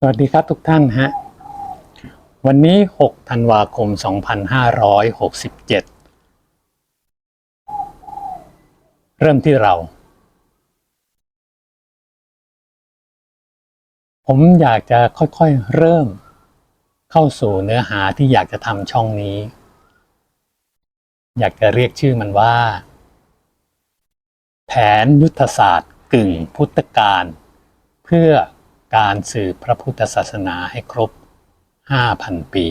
สวัสดีครับทุกท่านฮะ วันนี้ 6 ธันวาคม 2567 เริ่มที่เรา ผมอยากจะค่อยๆเริ่มเข้าสู่เนื้อหาที่อยากจะทำช่องนี้ อยากจะเรียกชื่อมันว่า แผนยุทธศาสตร์กึ่งพุทธกาลเพื่อ การสืบพระพุทธศาสนาให้ครบ 5,000 ปี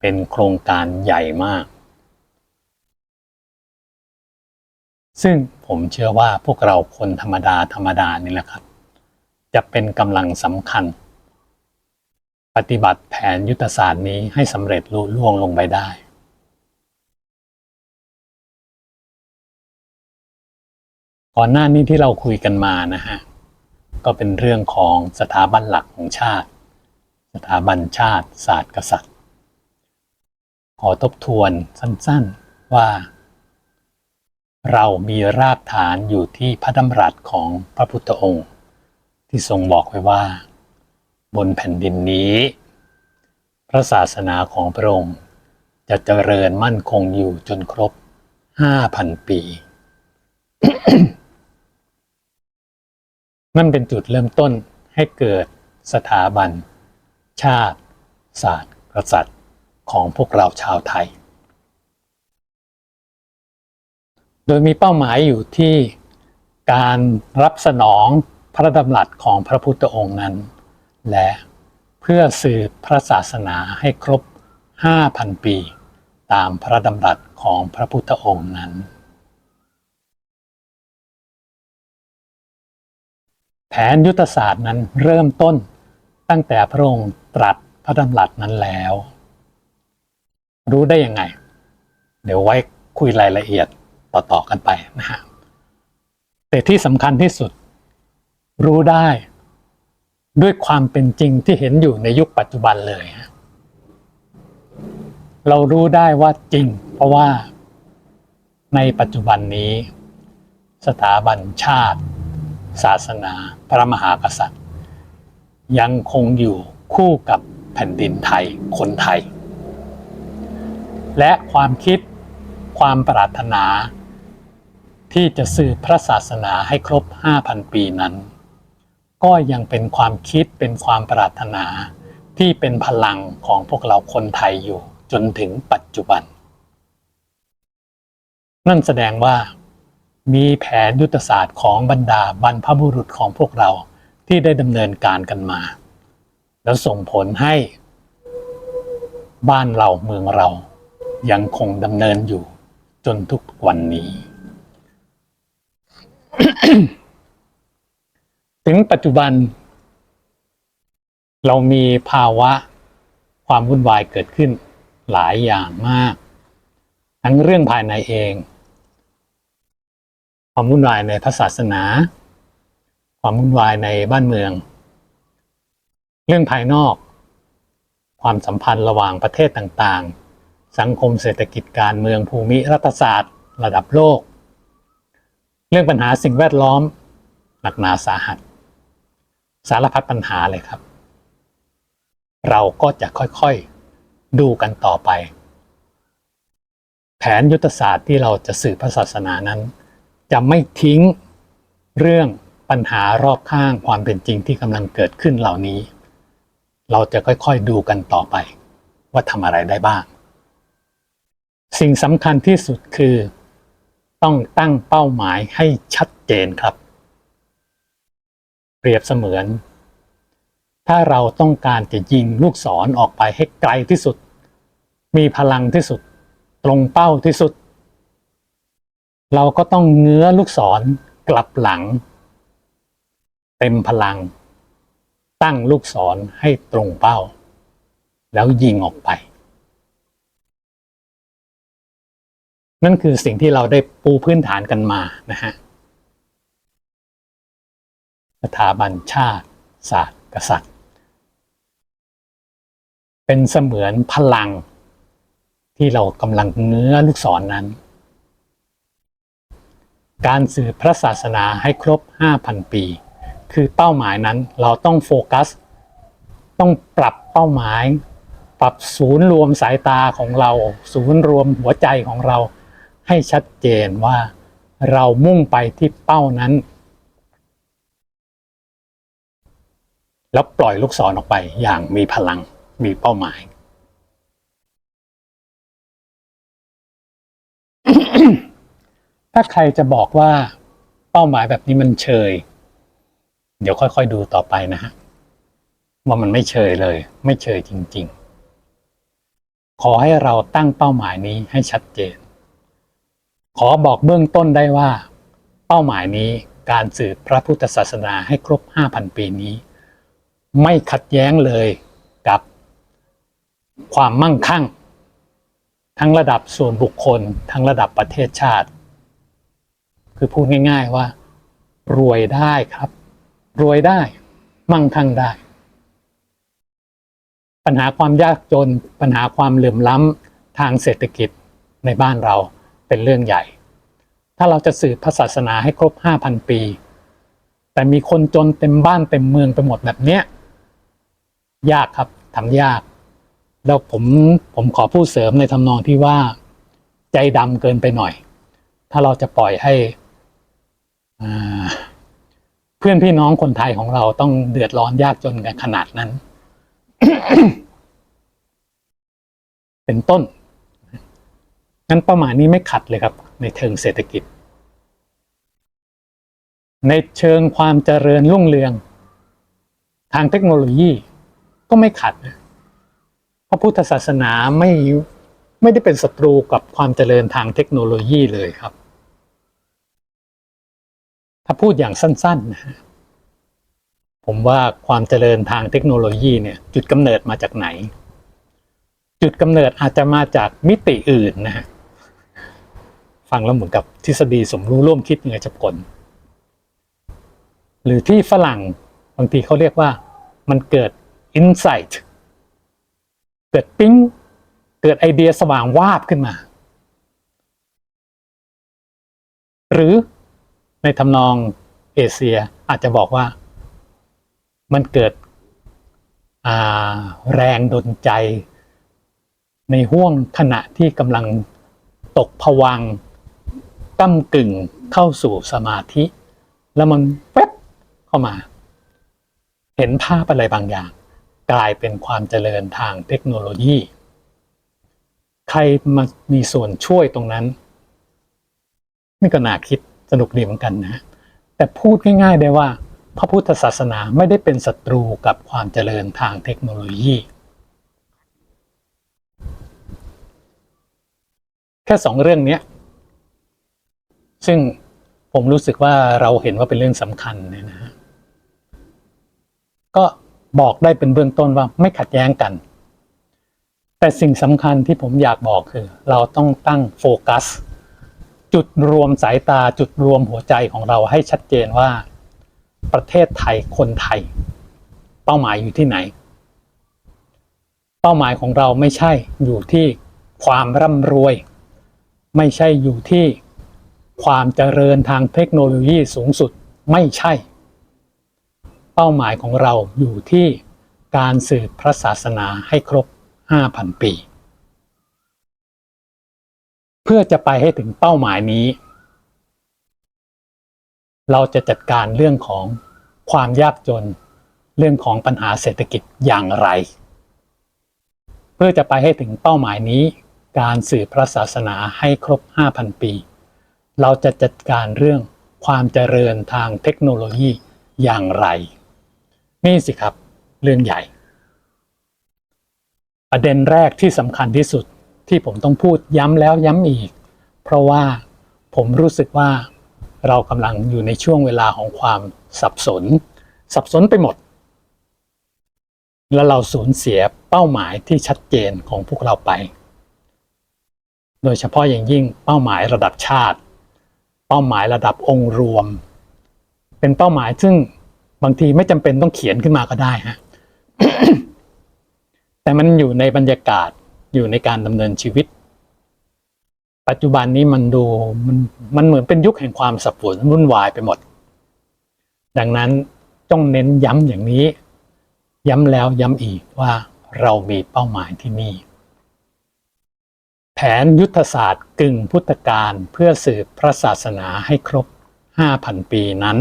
เป็นโครงการใหญ่มาก ซึ่งผมเชื่อว่าพวกเราคนธรรมดาธรรมดานี่แหละครับ จะเป็นกำลังสำคัญ ปฏิบัติแผนยุทธศาสตร์นี้ให้สำเร็จลุล่วงลงไปได้ก่อนหน้านี้ที่เราคุยกันมานะฮะ ก็เป็นเรื่องของสถาบันหลักของชาติ สถาบันชาติศาสตร์กษัตริย์ ขอทบทวนสั้นๆว่า เรามีรากฐานอยู่ที่พระดำรัสของพระพุทธองค์ ที่ทรงบอกไว้ว่า บนแผ่นดินนี้ พระศาสนาของพระองค์จะเจริญมั่นคงอยู่จนครบ5,000ปี นั่นเป็นจุดเริ่มต้นให้เกิดสถาบัน ชาติ ศาสตร์กษัตริย์ของพวกเราชาวไทย โดยมีเป้าหมายอยู่ที่การรับสนองพระดำรัสของพระพุทธองค์นั้น และเพื่อสืบพระศาสนาให้ครบ 5,000 ปี ตามพระดำรัสของพระพุทธองค์นั้น ผนยุทธศาสตร์นั้นเริ่มต้นตั้งแต่พระองค์ตรัสพระดำรัสนั้นแล้ว รู้ได้ยังไง เดี๋ยวไว้คุยรายละเอียดต่อๆกันไปนะฮะแต่ที่สำคัญที่สุด รู้ได้ด้วยความเป็นจริงที่เห็นอยู่ในยุคปัจจุบันเลย เรารู้ได้ว่าจริง เพราะว่าในปัจจุบันนี้ สถาบันชาติ ศาสนาพระมหากษัตริย์ ยังคงอยู่คู่กับแผ่นดินไทยคนไทย และความคิดความปรารถนา ที่จะสืบพระศาสนาให้ครบ 5,000 ปีนั้น ก็ยังเป็นความคิดเป็นความปรารถนาที่เป็นพลังของพวกเราคนไทยอยู่จนถึงปัจจุบัน นั่นแสดงว่า มีแผนยุทธศาสตร์ของบรรดาบรรพบุรุษของพวกเราที่ได้ดำเนินการกันมา แล้วส่งผลให้ บ้านเราเมืองเรายังคงดำเนินอยู่จนทุกวันนี้ ถึงปัจจุบัน เรามีภาวะความวุ่นวายเกิดขึ้นหลายอย่างมาก ทั้งเรื่องภายในเอง ความวุ่นวายในพระศาสนา ความวุ่นวายในบ้านเมือง เรื่องภายนอก ความสัมพันธ์ระหว่างประเทศต่างๆ สังคมเศรษฐกิจการเมืองภูมิรัฐศาสตร์ ระดับโลก เรื่องปัญหาสิ่งแวดล้อม หนักหนาสาหัส สารพัดปัญหาเลยครับ เราก็จะค่อยๆดูกันต่อไป แผนยุทธศาสตร์ที่เราจะสืบพระศาสนานั้น จะไม่ทิ้งเรื่องปัญหารอบข้างความเป็นจริงที่กำลังเกิดขึ้นเหล่านี้ เราจะค่อยๆดูกันต่อไป ว่าทำอะไรได้บ้าง สิ่งสำคัญที่สุดคือ ต้องตั้งเป้าหมายให้ชัดเจนครับ เปรียบเสมือน ถ้าเราต้องการจะยิงลูกศรอออกไปให้ไกลที่สุด มีพลังที่สุด ตรงเป้าที่สุด เราก็ต้องเงื้อลูกศรกลับหลัง เต็มพลัง ตั้งลูกศรให้ตรงเป้า แล้วยิงออกไป นั่นคือสิ่งที่เราได้ปูพื้นฐานกันมานะฮะสถาบันชาติศาสตร์กษัตริย์ เป็นเสมือนพลังที่เรากำลังเงื้อลูกศรนนั้น การสืบพระศาสนาให้ครบ 5,000 ปี คือเป้าหมายนั้นเราต้องโฟกัส ต้องปรับเป้าหมาย ปรับศูนย์รวมสายตาของเรา ศูนย์รวมหัวใจของเรา ให้ชัดเจนว่าเรามุ่งไปที่เป้านั้น แล้วปล่อยลูกศรออกไปอย่างมีพลังมีเป้าหมาย ถ้าใครจะบอกว่าเป้าหมายแบบนี้มันเชย เดี๋ยวค่อยๆดูต่อไปนะฮะว่ามันไม่เชยเลย ไม่เชยจริง ๆ ขอให้เราตั้งเป้าหมายนี้ให้ชัดเจน ขอบอกเบื้องต้นได้ว่า เป้าหมายนี้การสืบพระพุทธศาสนาให้ครบ 5,000 ปีนี้ ไม่ขัดแย้งเลยกับ ความมั่งคั่ง ทั้งระดับส่วนบุคคล ทั้งระดับประเทศชาติ คือพูดง่าย ๆว่า รวยได้ครับ รวยได้ มั่งคั่งได้ ปัญหาความยากจน ปัญหาความเหลื่อมล้ำทางเศรษฐกิจในบ้านเราเป็นเรื่องใหญ่ ถ้าเราจะสืบพระศาสนาให้ครบ 5,000 ปี แต่มีคนจนเต็มบ้านเต็มเมืองไปหมดแบบเนี้ยยากครับทำยาก แล้วผมผมขอพูดเสริมในทำนองที่ว่า ใจดำเกินไปหน่อย ถ้าเราจะปล่อยให้ เพื่อนพี่น้องคนไทยของเราต้องเดือดร้อนยากจนกันขนาดนั้น เป็นต้นงั้นเป้าหมายนี้ไม่ขัดเลยครับ ในเชิงเศรษฐกิจ ในเชิงความเจริญรุ่งเรือง ทางเทคโนโลยีก็ไม่ขัดนะพราะพุทธศาสนาไม่ไม่ได้เป็นศัตรูกับความเจริญทางเทคโนโลยีเลยครับ ถ้าพูดอย่างสั้นๆนะฮะผมว่าความเจริญทางเทคโนโลยีเนี่ย จุดกำเนิดมาจากไหน จุดกำเนิดอาจจะมาจากมิติอื่นนะฮะฟังแล้วเหมือนกับทฤษฎีสมรู้ร่วมคิดยังไงจะผลหรือที่ฝรั่งบางทีเขาเรียกว่ามันเกิด insight เกิดปิ๊ง เกิดไอเดียสว่างวาบขึ้นมา หรือ ในทำนองเอเชียอาจจะบอกว่ามันเกิดแรงดนใจ ในห่วงขณะที่กำลังตกผวังค์ก้ากึ่งเข้าสู่สมาธิ แล้วมันแวบเข้ามา เห็นภาพอะไรบางอย่าง กลายเป็นความเจริญทางเทคโนโลยี ใครมามีส่วนช่วยตรงนั้น นี่ก็น่าคิด สนุกดีเหมือนกันนะ แต่พูดง่ายๆได้ว่า พระพุทธศาสนาไม่ได้เป็นศัตรูกับความเจริญทางเทคโนโลยี แค่สองเรื่องนี้ซึ่งผมรู้สึกว่าเราเห็นว่าเป็นเรื่องสำคัญเนี่ยนะฮะก็บอกได้เป็นเบื้องต้นว่าไม่ขัดแย้งกัน แต่สิ่งสำคัญที่ผมอยากบอกคือ เราต้องตั้งโฟกัส จุดรวมสายตาจุดรวมหัวใจของเราให้ชัดเจนว่า ประเทศไทยคนไทย เป้าหมายอยู่ที่ไหน เป้าหมายของเราไม่ใช่อยู่ที่ความร่ำรวย ไม่ใช่อยู่ที่ความเจริญทางเทคโนโลยีสูงสุดไม่ใช่ เป้าหมายของเราอยู่ที่การสืบพระศาสนาให้ครบ 5,000 ปี เพื่อจะไปให้ถึงเป้าหมายนี้ เราจะจัดการเรื่องของความยากจน เรื่องของปัญหาเศรษฐกิจอย่างไร เพื่อจะไปให้ถึงเป้าหมายนี้ การสืบพระศาสนาให้ครบ 5,000 ปี เราจะจัดการเรื่องความเจริญทางเทคโนโลยีอย่างไร นี่สิครับ เรื่องใหญ่ ประเด็นแรกที่สำคัญที่สุด ที่ผมต้องพูดย้ำแล้วย้ำอีก เพราะว่าผมรู้สึกว่าเรากำลังอยู่ในช่วงเวลาของความสับสน สับสนไปหมด แล้วเราสูญเสียเป้าหมายที่ชัดเจนของพวกเราไป โดยเฉพาะอย่างยิ่งเป้าหมายระดับชาติ เป้าหมายระดับองค์รวม เป็นเป้าหมายซึ่งบางทีไม่จำเป็นต้องเขียนขึ้นมาก็ได้ฮะแต่มันอยู่ในบรรยากาศ อยู่ในการดำเนินชีวิต ปัจจุบันนี้มันดูมันมันเหมือนเป็นยุคแห่งความสับสนวุ่นวายไปหมด ดังนั้นต้องเน้นย้ำอย่างนี้ ย้ำแล้วย้ำอีกว่าเรามีเป้าหมายที่นี่ แผนยุทธศาสตร์กึ่งพุทธกาลเพื่อสืบพระศาสนาให้ครบ 5,000 ปีนั้น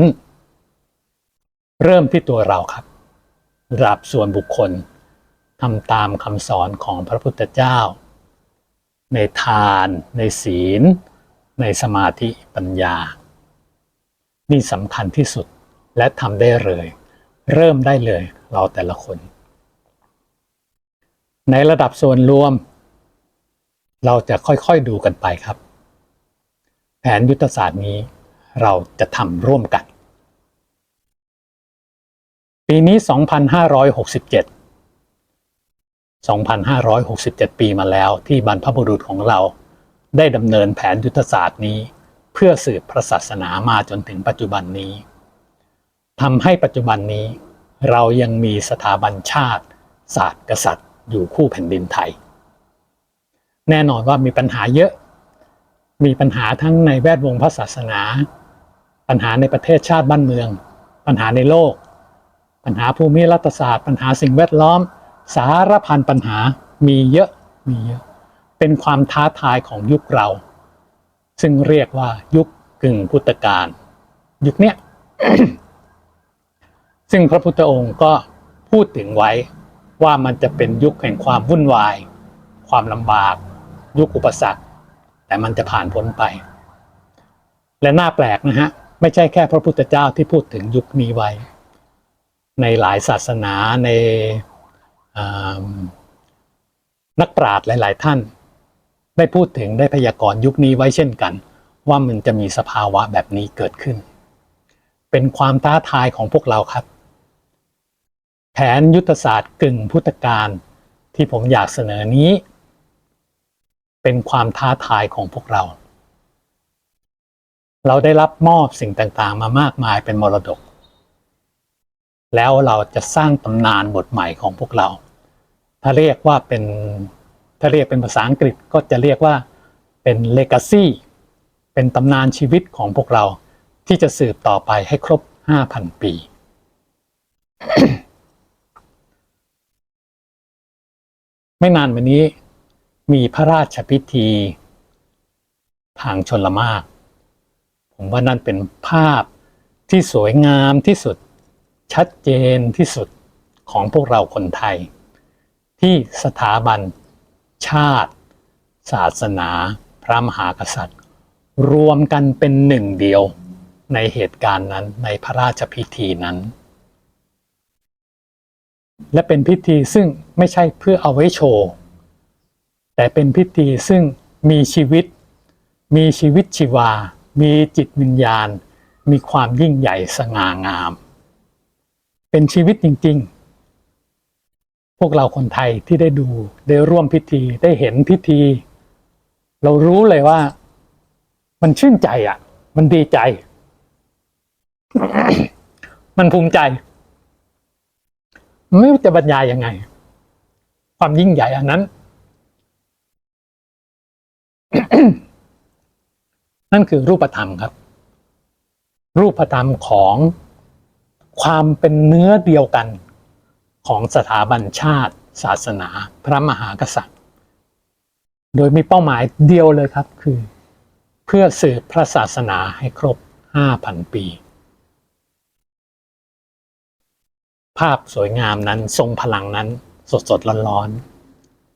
เริ่มที่ตัวเราครับระดับส่วนบุคคล ทำตามคำสอนของพระพุทธเจ้า ในทาน ในศีล ในสมาธิปัญญา นี่สำคัญที่สุดและทำได้เลย เริ่มได้เลยเราแต่ละคน ในระดับส่วนรวม เราจะค่อยๆดูกันไปครับ แผนยุทธศาสตร์นี้เราจะทำร่วมกัน ปีนี้ 2567 2,567 ปีมาแล้วที่บรรพบุรุษของเรา ได้ดำเนินแผนยุทธศาสตร์นี้ เพื่อสืบพระศาสนามาจนถึงปัจจุบันนี้ทำให้ปัจจุบันนี้ เรายังมีสถาบันชาติ ศาสตร์กษัตริย์อยู่คู่แผ่นดินไทย แน่นอนว่ามีปัญหาเยอะ มีปัญหาทั้งในแวดวงพระศาสนา ปัญหาในประเทศชาติบ้านเมือง ปัญหาในโลก ปัญหาภูมิรัฐศาสตร์ ปัญหาสิ่งแวดล้อม สารพันปัญหามีเยอะมีเยอะ เป็นความท้าทายของยุคเรา ซึ่งเรียกว่ายุคกึ่งพุทธกาลยุคเนี้ยซึ่งพระพุทธองค์ก็พูดถึงไว้ว่ามันจะเป็นยุคแห่งความวุ่นวาย ความลำบาก ยุคอุปสรรค แต่มันจะผ่านพ้นไป และน่าแปลกนะฮะ ไม่ใช่แค่พระพุทธเจ้าที่พูดถึงยุคนี้ไว้ ในหลายศาสนาใน นักปราชญ์หลาย ๆ ท่าน ได้พูดถึงได้พยากรณ์ยุคนี้ไว้เช่นกัน ว่ามันจะมีสภาวะแบบนี้เกิดขึ้น เป็นความท้าทายของพวกเราครับ แผนยุทธศาสตร์กึ่งพุทธกาลที่ผมอยากเสนอนี้ เป็นความท้าทายของพวกเรา เราได้รับมอบสิ่งต่าง ๆ มามากมายเป็นมรดกแล้วเราจะสร้างตำนานบทใหม่ของพวกเรา ถ้าเรียกว่าเป็นถ้าเรียกเป็นภาษาอังกฤษก็จะเรียกว่าเป็น legacy เป็นตำนานชีวิตของพวกเราที่จะสืบต่อไปให้ครบ 5,000 ปี ไม่นานมานี้มีพระราชพิธีทางชนละมาก ผมว่านั่นเป็นภาพที่สวยงามที่สุดชัดเจนที่สุดของพวกเราคนไทย ที่สถาบัน ชาติ ศาสนา พระมหากษัตริย์ รวมกันเป็นหนึ่งเดียวในเหตุการณ์นั้นในพระราชพิธีนั้น และเป็นพิธีซึ่งไม่ใช่เพื่อเอาไว้โชว์ แต่เป็นพิธีซึ่งมีชีวิต มีชีวิตชีวา มีจิตวิญญาณ มีความยิ่งใหญ่สง่างาม เป็นชีวิตจริง ๆ พวกเราคนไทยที่ได้ดูได้ร่วมพิธีได้เห็นพิธี เรารู้เลยว่า มันชื่นใจอะ มันดีใจ มันภูมิใจ ไม่รู้จะบรรยายยังไง ความยิ่งใหญ่อันนั้น นั่นคือรูปธรรมครับ รูปธรรมของความเป็นเนื้อเดียวกัน ของสถาบันชาติ ศาสนา พระมหากษัตริย์ โดยมีเป้าหมายเดียวเลยครับคือ เพื่อสืบพระศาสนาให้ครบ 5,000 ปี ภาพสวยงามนั้นทรงพลังนั้นสดสดร้อน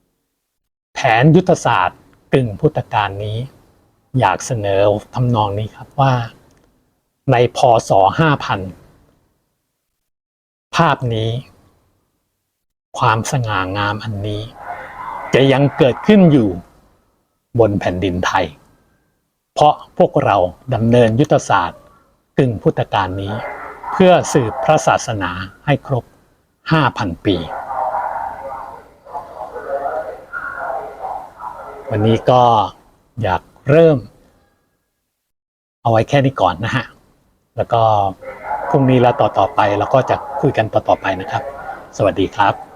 ๆ แผนยุทธศาสตร์กึ่งพุทธกาลนี้ อยากเสนอทำนองนี้ครับว่า ในพศ 5,000 ภาพนี้ ความสง่างามอันนี้ จะยังเกิดขึ้นอยู่บนแผ่นดินไทย เพราะพวกเราดำเนินยุทธศาสตร์กึ่งพุทธกาลนี้ เพื่อสืบพระศาสนาให้ครบ 5,000 ปี วันนี้ก็อยากเริ่ม เอาไว้แค่นี้ก่อนนะฮะ แล้วก็พรุ่งนี้แล้วต่อต่อไปเราก็จะคุยกันต่อต่อไปนะครับ สวัสดีครับ